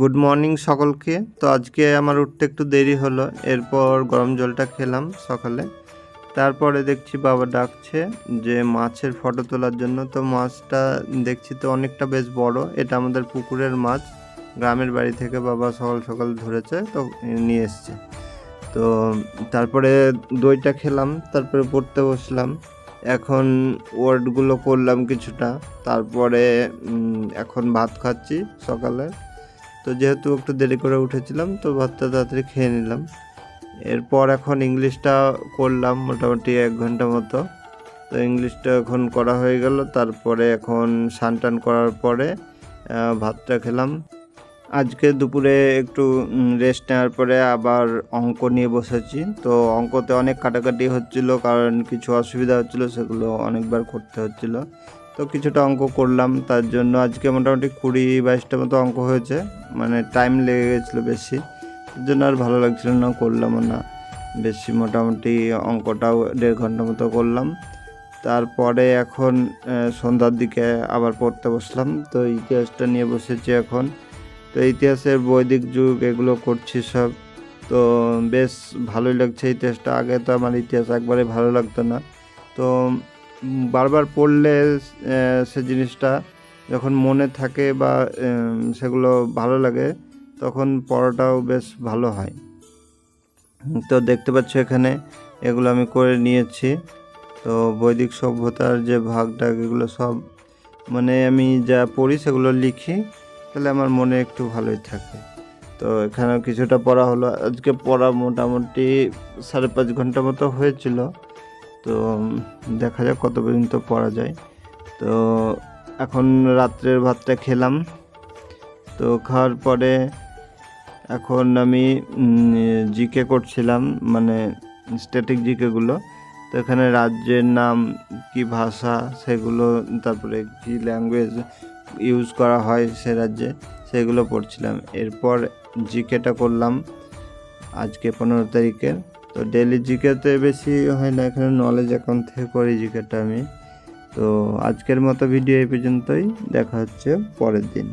Good morning সকলকে। তো আজকে আমার উঠতে একটু দেরি হলো, এরপর গরম জলটা খেলাম সকালে। তারপরে দেখছি বাবা ডাকছে যে মাছের ফটো তোলার জন্য। তো মাছটা দেখছি তো অনেকটা বেশ বড়, এটা আমাদের পুকুরের মাছ। গ্রামের বাড়ি থেকে বাবা সকাল সকাল ধরেছে, তো নিয়ে এসছে। তো তারপরে দইটা খেলাম, তারপরে পড়তে বসলাম। এখন ওয়ার্ডগুলো করলাম কিছুটা, তারপরে এখন ভাত খাচ্ছি সকালে। তো যেহেতু একটু দেরি করে উঠেছিলাম, তো ভাতটা তাড়াতাড়ি খেয়ে নিলাম। এরপর এখন ইংলিশটা করলাম মোটামুটি এক ঘণ্টা মতো। তো ইংলিশটা এখন করা হয়ে গেল, তারপরে এখন স্নান টান করার পরে ভাতটা খেলাম। আজকে দুপুরে একটু রেস্ট নেওয়ার পরে আবার অঙ্ক নিয়ে বসেছি। তো অঙ্কতে অনেক কাটাকাটি হচ্ছিল, কারণ কিছু অসুবিধা হচ্ছিল, সেগুলো অনেকবার করতে হচ্ছিল। তো কিছুটা অঙ্ক করলাম, তার জন্য আজকে মোটামুটি কুড়ি বাইশটা মতো অঙ্ক হয়েছে। মানে টাইম লেগে গেছিল বেশি তার জন্য আর ভালো লাগছিল না, করলামও না। বেশি মোটামুটি অঙ্কটাও দেড় ঘণ্টা মতো করলাম। তারপরে এখন সন্ধ্যার দিকে আবার পড়তে বসলাম। তো ইতিহাসটা নিয়ে বসেছি এখন। তো ইতিহাসের বৈদিক যুগ, এগুলো করছি সব। তো বেশ ভালোই লাগছে ইতিহাসটা। আগে তো আমার ইতিহাস একবারে ভালো লাগতো না। তো বারবার পড়লে সে জিনিসটা যখন মনে থাকে বা সেগুলো ভালো লাগে, তখন পড়াটাও বেশ ভালো হয়। তো দেখতে পাচ্ছ এখানে, এগুলো আমি করে নিয়েছি। তো বৈদিক সভ্যতার যে ভাগটা এগুলো সব মানে আমি যা পড়ি সেগুলো লিখি, তাহলে আমার মনে একটু ভালোই থাকে। তো এখানে কিছুটা পড়া হলো। আজকে পড়া মোটামুটি সাড়ে পাঁচ ঘণ্টা মতো হয়েছিল। তো দেখা যাক কত পর্যন্ত পড়া যায়। তো, এখন রাত্রের ভাতটা খেলাম। তো, খাওয়ার পরে এখন আমি জিকে করছিলাম মানে স্ট্যাটিক জিকেগুলো। তো, এখানে রাজ্যের নাম কি ভাষা সেগুলো, তারপরে কি ল্যাঙ্গুয়েজ ইউজ করা হয় সে রাজ্যে, সেগুলো পড়ছিলাম। এরপর জিকেটা করলাম আজকে পনেরো তারিখের তো ডেলি জিকেতে বেশি হয় না, এখানে নলেজ এখন থেকে করি জিকেটা আমি। তো আজকের মতো ভিডিও এই পর্যন্তই, দেখা হচ্ছে পরের দিন।